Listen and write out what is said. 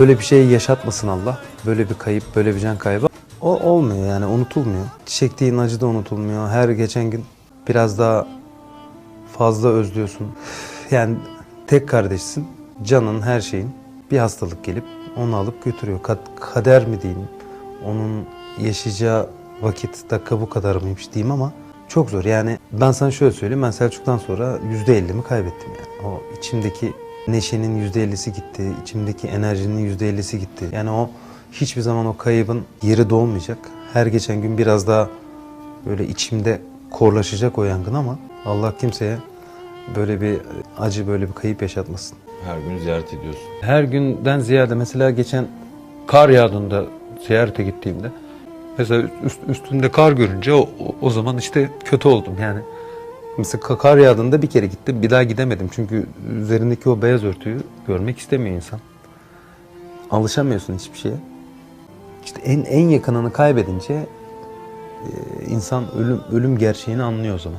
Böyle bir şey yaşatmasın Allah. Böyle bir kayıp, böyle bir can kaybı. O olmuyor yani unutulmuyor. Çektiğin acı da unutulmuyor. Her geçen gün biraz daha fazla özlüyorsun. Yani tek kardeşsin. Canın, her şeyin. Bir hastalık gelip onu alıp götürüyor. Kad- kader mi diyeyim? Onun yaşayacağı vakit dakika bu kadar mıymış diyeyim ama çok zor. Yani ben sana şöyle söyleyeyim. Ben Selçuk'tan sonra yüzde ellimi kaybettim yani. O içimdeki neşenin yüzde ellisi gitti. içimdeki enerjinin yüzde ellisi gitti. Yani o hiçbir zaman o kaybın yeri dolmayacak. Her geçen gün biraz daha böyle içimde korlaşacak o yangın ama Allah kimseye böyle bir acı, böyle bir kayıp yaşatmasın. Her gün ziyaret ediyorsun. Her günden ziyade mesela geçen kar yağdığında ziyarete gittiğimde mesela üst, üstünde kar görünce o, o zaman işte kötü oldum yani. Mesela ka- kar yağdığında bir kere gittim bir daha gidemedim çünkü üzerindeki o beyaz örtüyü görmek istemiyor insan. Alışamıyorsun hiçbir şeye. İşte en en yakınını kaybedince e, insan ölüm ölüm gerçeğini anlıyor o zaman.